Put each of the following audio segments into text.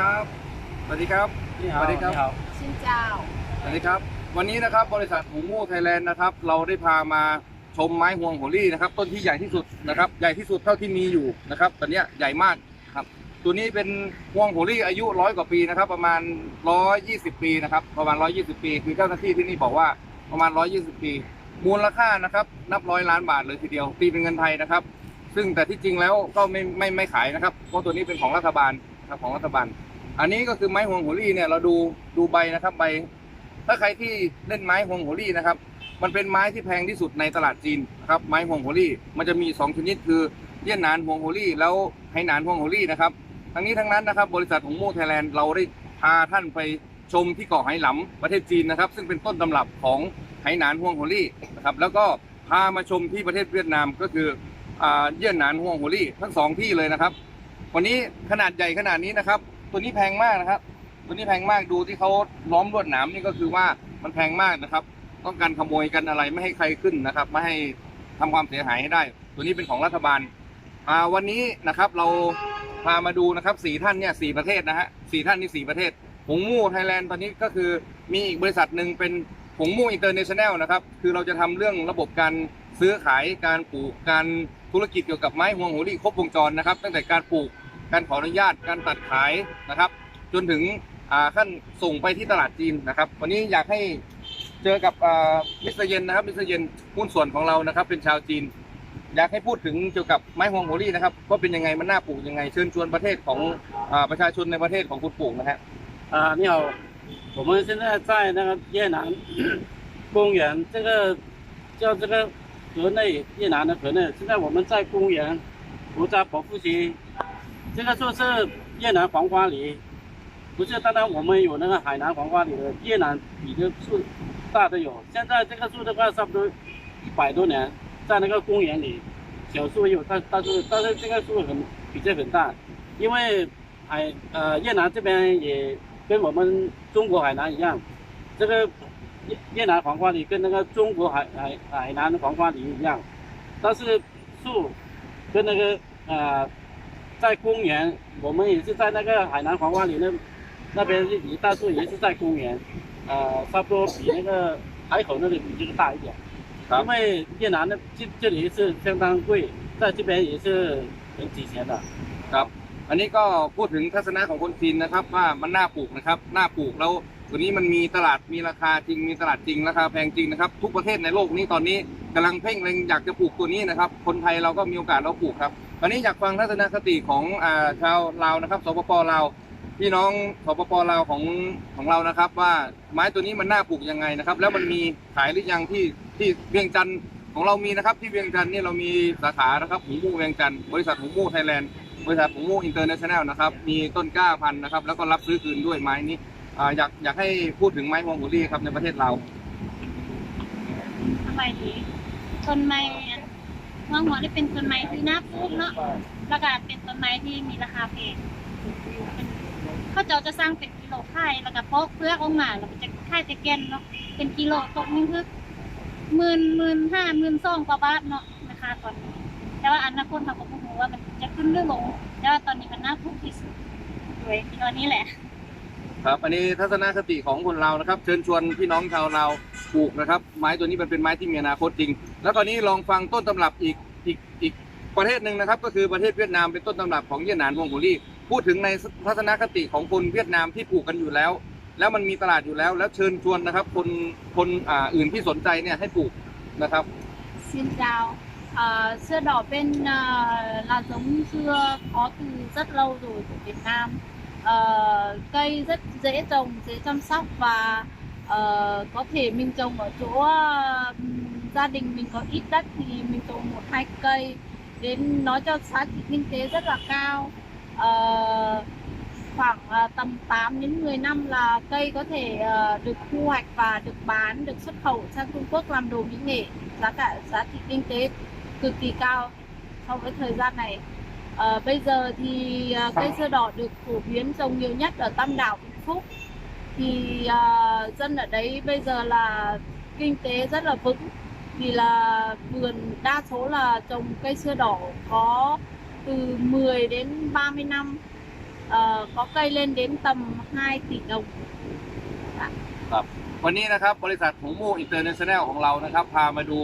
ครับสวัสดีครับ你สวัสดีครับ ชินเจ้า สวัสดีครับ วันนี้นะครับบริษัทหงมู่ไทยแลนด์นะครับ เราได้พามาชมไม้ห่วงโหรี่นะครับ ต้นที่ใหญ่ที่สุดนะครับ ใหญ่ที่สุดเท่าที่มีอยู่นะครับตอนเนี้ยใหญ่มากครับ ตัวนี้เป็นห่วงโหรี่อายุร้อยกว่าปีนะครับ ประมาณร้อยยี่สิบปีนะครับ ประมาณร้อยยี่สิบปี คือเจ้าหน้าที่ที่นี่บอกว่าประมาณร้อยยี่สิบปี มูลค่านะครับ นับร้อยล้านบาทเลยทีเดียวตีเป็นเงินไทยนะครับ ซึ่งแต่ที่จริงแล้วก็ไม่ไม่ไม่ขายนะครับ เพราะตัวนี้เป็นของรัฐบาล นะครับของรัฐบาล อันนี้ก็คือไม้ห่วงโหรี่เนี่ยเราดูดูใบนะครับใบ ถ้าใครที่เล่นไม้ห่วงโหรี่นะครับ มันเป็นไม้ที่แพงที่สุดในตลาดจีนนะครับไม้ห่วงโหรี่ มันจะมีสองชนิดคือเยี่ยนหนานห่วงโหรี่ แล้วไหหนานห่วงโหรี่นะครับทั้งนี้ทั้งนั้นนะครับบริษัทของโม่ไทยแลนด์เราได้พาท่านไปชมที่เกาะไหหลำประเทศจีนนะครับ ซึ่งเป็นต้นตำรับของไหหนานห่วงโหรี่นะครับแล้วก็พามาชมที่ประเทศเวียดนามก็คืออ่าเยี่ยนหนานห่วงโหรี่ทั้งสองที่เลยนะครับ วันนี้ขนาดใหญ่ขนาดนี้นะครับ ตัวนี้แพงมากนะครับ ตัวนี้แพงมากดูที่เขาล้อมลวดหนามนี่ก็คือว่ามันแพงมากนะครับ ต้องการขโมยกันอะไรไม่ให้ใครขึ้นนะครับ ไม่ให้ทำความเสียหายให้ได้ ตัวนี้เป็นของรัฐบาลอ่าวันนี้นะครับเราพามาดูนะครับสี่ท่านเนี่ยสี่ประเทศนะฮะสี่ท่านนี่สี่ประเทศหงมู่ไทยแลนด์ตอนนี้ก็คือมีอีกบริษัทหนึ่งเป็นหงมู่อินเตอร์เนชั่นแนลนะครับ คือเราจะทำเรื่องระบบการซื้อขายการปลูกการธุรกิจเกี่ยวกับไม้ห่วงโหรี่ครบวงจรนะครับ ตั้งแต่การปลูก การขออนุญาตการตัดขายนะครับ จนถึงอ่าขั้นส่งไปที่ตลาดจีนนะครับ วันนี้อยากให้เจอกับอ่ามิสเตอร์เย็นนะครับมิสเตอร์เย็นหุ้นส่วนของเรานะครับ เป็นชาวจีน อยากให้พูดถึงเกี่ยวกับไม้ฮวงโฮลี่นะครับว่าเป็นยังไงมันน่าปลูกยังไง เชิญชวนประเทศของอาประชาชนในประเทศของคุณปลูกนะฮะ 啊，你好，我们现在在那个越南公园，这个叫这个河内越南的河内，现在我们在公园国家保护区， 这个就是越南黄花梨，不是单单我们有那个海南黄花梨的，越南比这树大的有，现在这个树的话差不多一百多年，在那个公园里，小树也有，但但是但是这个树很比这很大，因为海呃越南这边也跟我们中国海南一样，这个越越南黄花梨跟那个中国海海海南黄花梨一样，但是树跟那个呃在公园，我们也是在那个海南黄花梨那那边是一大树也是在公园，呃差不多比那个海口那里比这个大一点。好因为越南的这这里是相当贵，在这边也是很几钱的。 ครับ อันนี้ก็พูดถึงทัศนะของคนจีนนะครับ ว่ามันน่าปลูกนะครับน่าปลูกแล้วตัวนี้มันมีตลาดมีราคาจริงมีตลาดจริงราคาแพงจริงนะครับ ทุกประเทศในโลกนี้ตอนนี้กำลังเพ่งเล็งอยากจะปลูกตัวนี้นะครับ คนไทยเราก็มีโอกาสเราปลูกครับ วันนี้อยากฟังทัศนคติของอ่าชาวลาวนะครับ สปปลาวพี่น้องสปปลาวของของเรานะครับ ว่าไม้ตัวนี้มันน่าปลูกยังไงนะครับ แล้วมันมีขายหรือยังที่ที่เวียงจันทร์ของเรามีนะครับ ที่เวียงจันทร์นี่เรามีสาขานะครับหูมูเวียงจันทร์บริษัทหูมูไทยแลนด์บริษัทหงมูอินเตอร์เนชั่นแนลนะครับมีต้นกล้าพันธุ์นะครับ แล้วก็รับซื้อคืนด้วยไม้นี้อ่าอยากอยากให้พูดถึงไม้ฮวงหูรี่ครับในประเทศเราทำไมดีต้นไม้ หัวหัวนี่เป็นต้นไม้ที่น่าปลูกเนาะแล้วก็เป็นต้นไม้ที่มีราคาแพงเขาเจ้าจะสร้างเป็นกิโลค่ายแล้วก็พอกเปลือกออกมาแล้วจะค่ายจะแกนเนาะเป็นกิโลตกนึงคือหมื่นหมื่นห้าหมื่นสองกว่าบาทเนาะนะคะตอนนี้แต่ว่าอนาคตเขาก็ไม่รู้ว่ามันจะขึ้นหรือลงแต่ว่าตอนนี้มันน่าปลูกที่สุดด้วยตัวนี้แหละ ครับ อันนี้ทัศนคติของคนเรานะครับ เชิญชวนพี่น้องชาวเรา ปลูกนะครับ ไม้ตัวนี้มันเป็นไม้ที่มีอนาคตจริง แล้วตอนนี้ลองฟังต้นตำรับอีกอีกอีกประเทศหนึ่งนะครับ ก็คือประเทศเวียดนามเป็นต้นตำรับของเยี่ยนหนานวงหูรี่ พูดถึงในทัศนคติของคนเวียดนามที่ปลูกกันอยู่แล้ว แล้วมันมีตลาดอยู่แล้ว แล้วเชิญชวนนะครับ คนคนอ่าอื่นที่สนใจเนี่ยให้ปลูกนะครับ Xin chào. À, sưa đỏ bên à, là giống dưa có từ rất lâu rồi của Việt Nam. À, cây rất dễ trồng, dễ chăm sóc và à, có thể mình trồng ở chỗ à, gia đình mình có ít đất thì mình trồng một hai cây. Đến nó cho giá trị kinh tế rất là cao. À, khoảng tầm 8 đến 10 năm là cây có thể được thu hoạch và được bán, được xuất khẩu sang Trung Quốc làm đồ mỹ nghệ. Giá cả giá trị kinh tế cực kỳ cao so với thời gian này. Ờ, bây giờ thì cây sưa đỏ được phổ biến trồng nhiều nhất ở Tam Đảo Vĩnh Phúc thì à, dân ở đấy bây giờ là kinh tế rất là vững vì là vườn đa số là trồng cây sưa đỏ có từ 10 đến 30 năm ờ, có cây lên đến tầm 2 tỷ đồng ครับวันนี้นะครับบริษัทหงมูอินเตอร์เนชั่นแนลของเรานะครับ พามาดู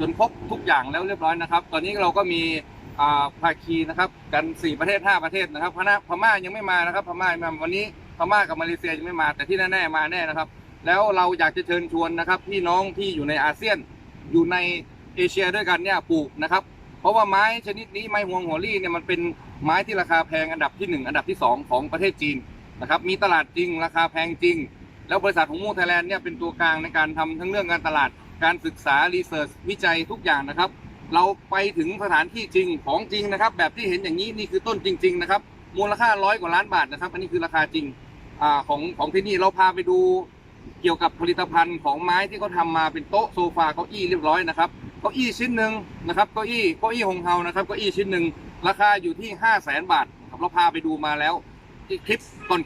จนครบทุกอย่างแล้วเรียบร้อยนะครับ ตอนนี้เราก็มีอาภาคีนะครับ กัน 4 ประเทศ 5 ประเทศนะครับพม่าม่ายังไม่มานะครับพม่ามาวันนี้ พม่ากับมาเลเซียยังไม่มา แต่ที่แน่ๆมาแน่นะครับ แล้วเราอยากจะเชิญชวนนะครับ พี่น้องที่อยู่ในอาเซียนอยู่ในเอเชียด้วยกันเนี่ยปลูกนะครับ เพราะว่าไม้ชนิดนี้ไม้ห่วงหัวลี่เนี่ยมันเป็นไม้ที่ราคาแพงอันดับที่หนึ่งอันดับที่สองของประเทศจีนนะครับมีตลาดจริง ราคาแพงจริง แล้วบริษัทของมูไทยแลนด์เนี่ยเป็นตัวกลางในการทำทั้งเรื่องการตลาดการศึกษารีเสิร์ชวิจัยทุกอย่างนะครับ เราไปถึงสถานที่จริงของจริงนะครับ แบบที่เห็นอย่างนี้นี่คือต้นจริง ๆ นะครับ มูลค่าร้อยกว่าล้านบาทนะครับ อันนี้คือราคาจริงอของของที่นี่เราพาไปดูเกี่ยวกับผลิตภัณฑ์ของไม้ที่เขาทำมาเป็นโต๊ะโซฟาเก้าอี้เรียบร้อยนะครับเก้าอี้ชิ้นหนึ่งนะครับเก้าอี้เก้าอี้หงเฮานะครับเก้าอี้ชิ้นหนึ่งราคาอยู่ที่5 0 0แสนบาทครับเราพาไปดูมาแล้วที่คลิป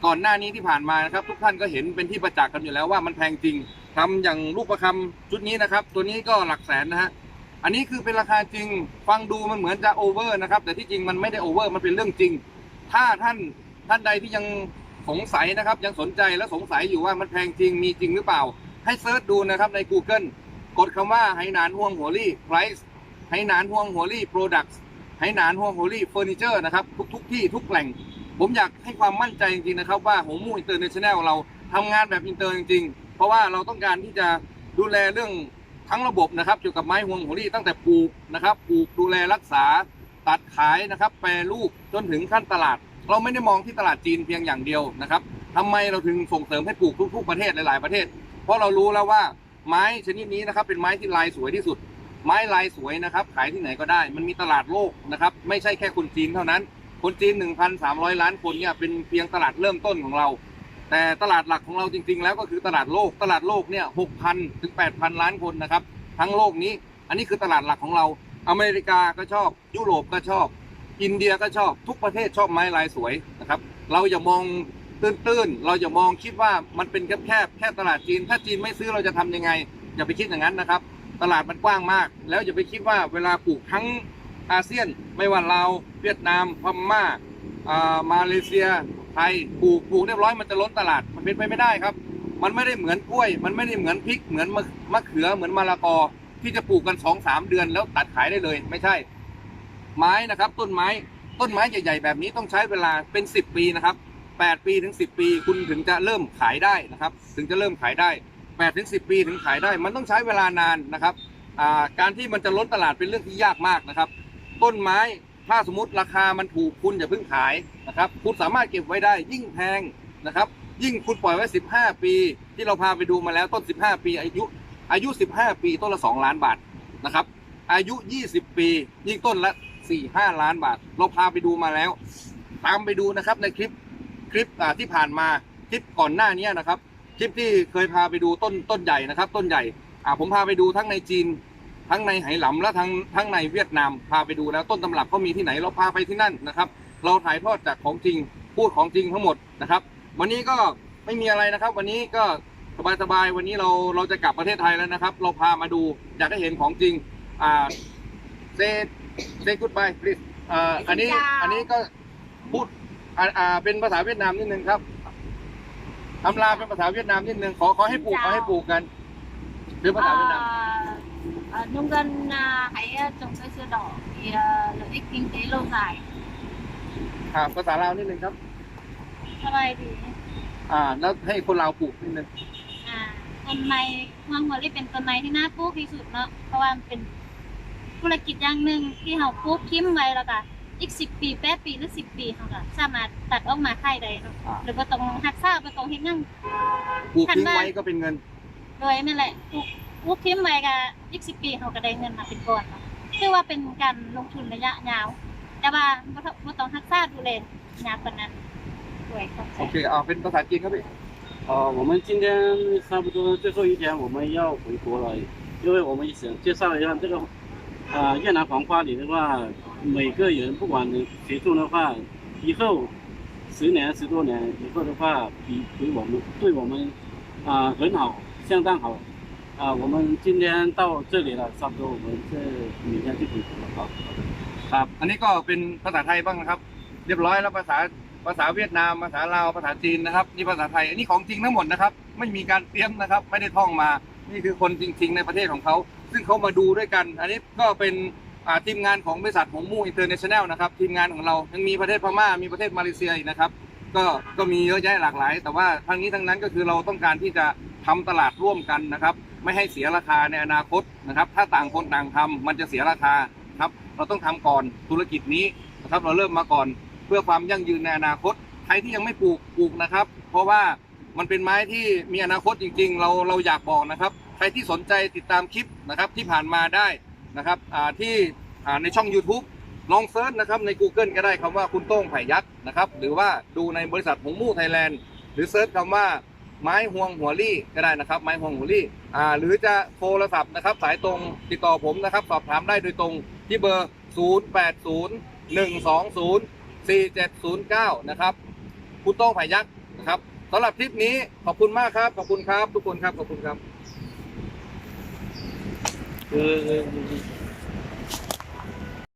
ก่อนๆหน้านี้ที่ผ่านมานะครับ ทุกท่านก็เห็นเป็นที่ประจักษ์กันอยู่แล้วว่ามันแพงจริงทำอย่างลูกประคำชุดนี้นะครับ ตัวนี้ก็หลักแสนนะฮะอันนี้คือเป็นราคาจริงฟังดูมันเหมือนจะโอเวอร์นะครับแต่ที่จริงมันไม่ได้โอเวอร์มันเป็นเรื่องจริง ถ้าท่านท่านใดที่ยังสงสัยนะครับ ยังสนใจและสงสัยอยู่ว่ามันแพงจริงมีจริงหรือเปล่า ให้เซิร์ชดูนะครับใน Google กดคำว่าไหหนานห่วงหัวลี่ price ไหหนานห่วงหัวลี่ products ไหหนานห่วงหัวลี่ furniture นะครับทุกทุกที่ทุกแหล่ง ผมอยากให้ความมั่นใจจริงๆนะครับ ว่าหงมูอินเตอร์เนชั่นแนลเราทำงานแบบอินเตอร์จริงๆ เพราะว่าเราต้องการที่จะดูแลเรื่องทั้งระบบนะครับเกี่ยวกับไม้ห่วงหัวลี่ตั้งแต่ปลูกนะครับปลูกดูแลรักษา ตัดขายนะครับ แปรรูปจนถึงขั้นตลาด เราไม่ได้มองที่ตลาดจีนเพียงอย่างเดียวนะครับทำไมเราถึงส่งเสริมให้ปลูกทุกๆประเทศหลาย ๆประเทศ เพราะเรารู้แล้วว่าไม้ชนิดนี้นะครับเป็นไม้ที่ลายสวยที่สุด ไม้ลายสวยนะครับ ขายที่ไหนก็ได้ มันมีตลาดโลกนะครับ ไม่ใช่แค่คนจีนเท่านั้น คนจีน 1,300 ล้านคนเนี่ยเป็นเพียงตลาดเริ่มต้นของเรา แต่ตลาดหลักของเราจริง ๆ แล้วก็คือตลาดโลก ตลาดโลกเนี่ย6,000ถึง8,000 ล้านคนนะครับ ทั้งโลกนี้ อันนี้คือตลาดหลักของเรา อเมริกาก็ชอบ ยุโรปก็ชอบ อินเดียก็ชอบ ทุกประเทศชอบไม้ลายสวยนะครับ เราอย่ามองตื้นๆ เราอย่ามองคิดว่ามันเป็นแคบๆแค่ตลาดจีน ถ้าจีนไม่ซื้อเราจะทำยังไง อย่าไปคิดอย่างนั้นนะครับ ตลาดมันกว้างมาก แล้วอย่าไปคิดว่าเวลาปลูกทั้งอาเซียน ไม่ว่าลาเวียดนามพม่าอ่ามาเลเซีย ไทยปลูกปลูกเรียบร้อยมันจะล้นตลาดมันเป็นไปไม่ได้ครับ มันไม่ได้เหมือนกล้วย มันไม่ได้เหมือนพริกเหมือนมะมะเขือเหมือนมะละกอ ที่จะปลูกกันสองสามเดือนแล้วตัดขายได้เลย ไม่ใช่ ไม้นะครับ ต้นไม้ต้นไม้ใหญ่ๆแบบนี้ต้องใช้เวลาเป็น 10 ปีนะครับ 8 ปีถึง 10 ปีคุณถึงจะเริ่มขายได้นะครับ ถึงจะเริ่มขายได้8ถึง10 ปีถึงขายได้ มันต้องใช้เวลานานนะครับาการที่มันจะล้นตลาดเป็นเรื่องที่ยากมากนะครับ ต้นไม้ถ้าสมมติราคามันถูกคุณอย่าเพิ่งขายนะครับคุณสามารถเก็บไว้ได้ยิ่งแพงนะครับ ยิ่งคุณปล่อยไว้ 15 ปี ที่เราพาไปดูมาแล้วต้น 15 ปีอายุ อายุ 15 ปีต้นละ 2 ล้านบาทนะครับ อายุ 20 ปียิ่งต้นละ 4-5 ล้านบาท เราพาไปดูมาแล้ว ตามไปดูนะครับในคลิปคลิปที่ผ่านมาคลิปก่อนหน้านี้นะครับ คลิปที่เคยพาไปดูต้นต้นใหญ่นะครับ ต้นใหญ่อ่าผมพาไปดูทั้งในจีน ทั้งในไหหลำและทั้งทั้งในเวียดนามพาไปดูแล้วต้นตำรับเขามีที่ไหนเราพาไปที่นั่นนะครับ เราถ่ายทอดจากของจริงพูดของจริงทั้งหมดนะครับ วันนี้ก็ไม่มีอะไรนะครับ วันนี้ก็ สบายๆวันนี้เราเราจะกลับประเทศไทยแล้วนะครับ เราพามาดูอยากให้เห็นของจริงอ่าเซเซกุดบายพลีสอ่าอันนี้อันนี้ก็พูดอ่าอ่าเป็นภาษาเวียดนามนิดนึงครับทำลาเป็นภาษาเวียดนามนิดนึงขอขอให้ปลูกขอให้ปลูกกันเป็นภาษาเวียดนาม À, à, nông dân à, hãy à, trồng cây sưa đỏ vì à, lợi ích kinh tế lâu dài ครับภาษาลาวนิดนึงครับทำไมดีอ่าแล้วให้คนลาวปลูกนิดนึงอ่า ต้นไม้เมืองหัวลี่เป็นต้นไม้ที่น่าปลูกที่สุดเนาะเพราะว่ามันเป็นธุรกิจอย่างหนึ่งที่เราปลูกทิ้มไว้แล้วก็อีกสิบปีแปดปีหรือสิบปีเขาก็สามารถตัดออกมาขายได้เนาะอ่าหรือว่าต้องหักษาบ่ต้องเฮ็ดหยังปลูกทิ้งทันว่าไว้ก็เป็นเงิน โดยนั่นแหละปลูกปลูกทิ้มไว้ก็อีกสิบปีเขาก็ได้เงินมาเป็นก้อนเนาะคือว่าเป็นการลงทุนระยะยาว แต่ว่าบ่ต้องบ่ต้องหักษาดูแลยาวกว่านั้นด้วยครับโอเคอ่าเป็นภาษาจีนครับพี่ 呃，我们今天差不多最后一天，我们要回国了，因为我们想介绍一下这个啊、越南黄花梨的话，每个人不管你谁种的话，以后十年十多年以后的话，比比我们对我们啊、很好，相当好。啊，我们今天到这里了，差不多我们这明天就回国了。好，好的。 ครับ อันนี้ก็เป็นภาษาไทยบ้างนะครับ เรียบร้อยแล้วภาษา ภาษาเวียดนามภาษาลาวภาษาจีนนะครับนี่ภาษาไทยอันนี้ของจริงทั้งหมดนะครับ ไม่มีการเตรียมนะครับ ไม่ได้ท่องมา นี่คือคนจริง ๆ ในประเทศของเขา ซึ่งเขามาดูด้วยกัน อันนี้ก็เป็นทีมงานของบริษัทหงมู่อินเตอร์เนชั่นแนลนะครับทีมงานของเรายังมีประเทศพม่ามีประเทศมาเลเซียอีกนะครับก็ก็มีเยอะแยะหลากหลาย แต่ว่าทั้งนี้ทั้งนั้นก็คือเราต้องการที่จะทำตลาดร่วมกันนะครับ ไม่ให้เสียราคาในอนาคตนะครับ ถ้าต่างคนต่างทำมันจะเสียราคาครับ เราต้องทำก่อนธุรกิจนี้นะครับ เราเริ่มมาก่อน เพื่อความยั่งยืนในอนาคตใครที่ยังไม่ปลูกปลูกนะครับ เพราะว่ามันเป็นไม้ที่มีอนาคตจริง ๆ เราเราอยากบอกนะครับ ใครที่สนใจติดตามคลิปนะครับที่ผ่านมาได้นะครับที่ในช่อง YouTube ลองเซิร์ชนะครับใน Google ก็ได้คำว่าคุณโต้งไผ่ยักษ์นะครับหรือว่าดูในบริษัทหงมู่ไทยแลนด์หรือเซิร์ชคำว่าไม้ห่วงหัวลี่ก็ได้นะครับ ไม้ห่วงหัวลี่อ่าหรือจะโทรศัพท์นะครับ สายตรงติดต่อผมนะครับ สอบถามได้โดยตรงที่เบอร์ 080 120 4709 นะครับ คุณโต้งไผ่ยักษ์นะครับสำหรับคลิปนี้ขอบคุณมากครับ ขอบคุณครับ ทุกคนครับ ขอบคุณครับ그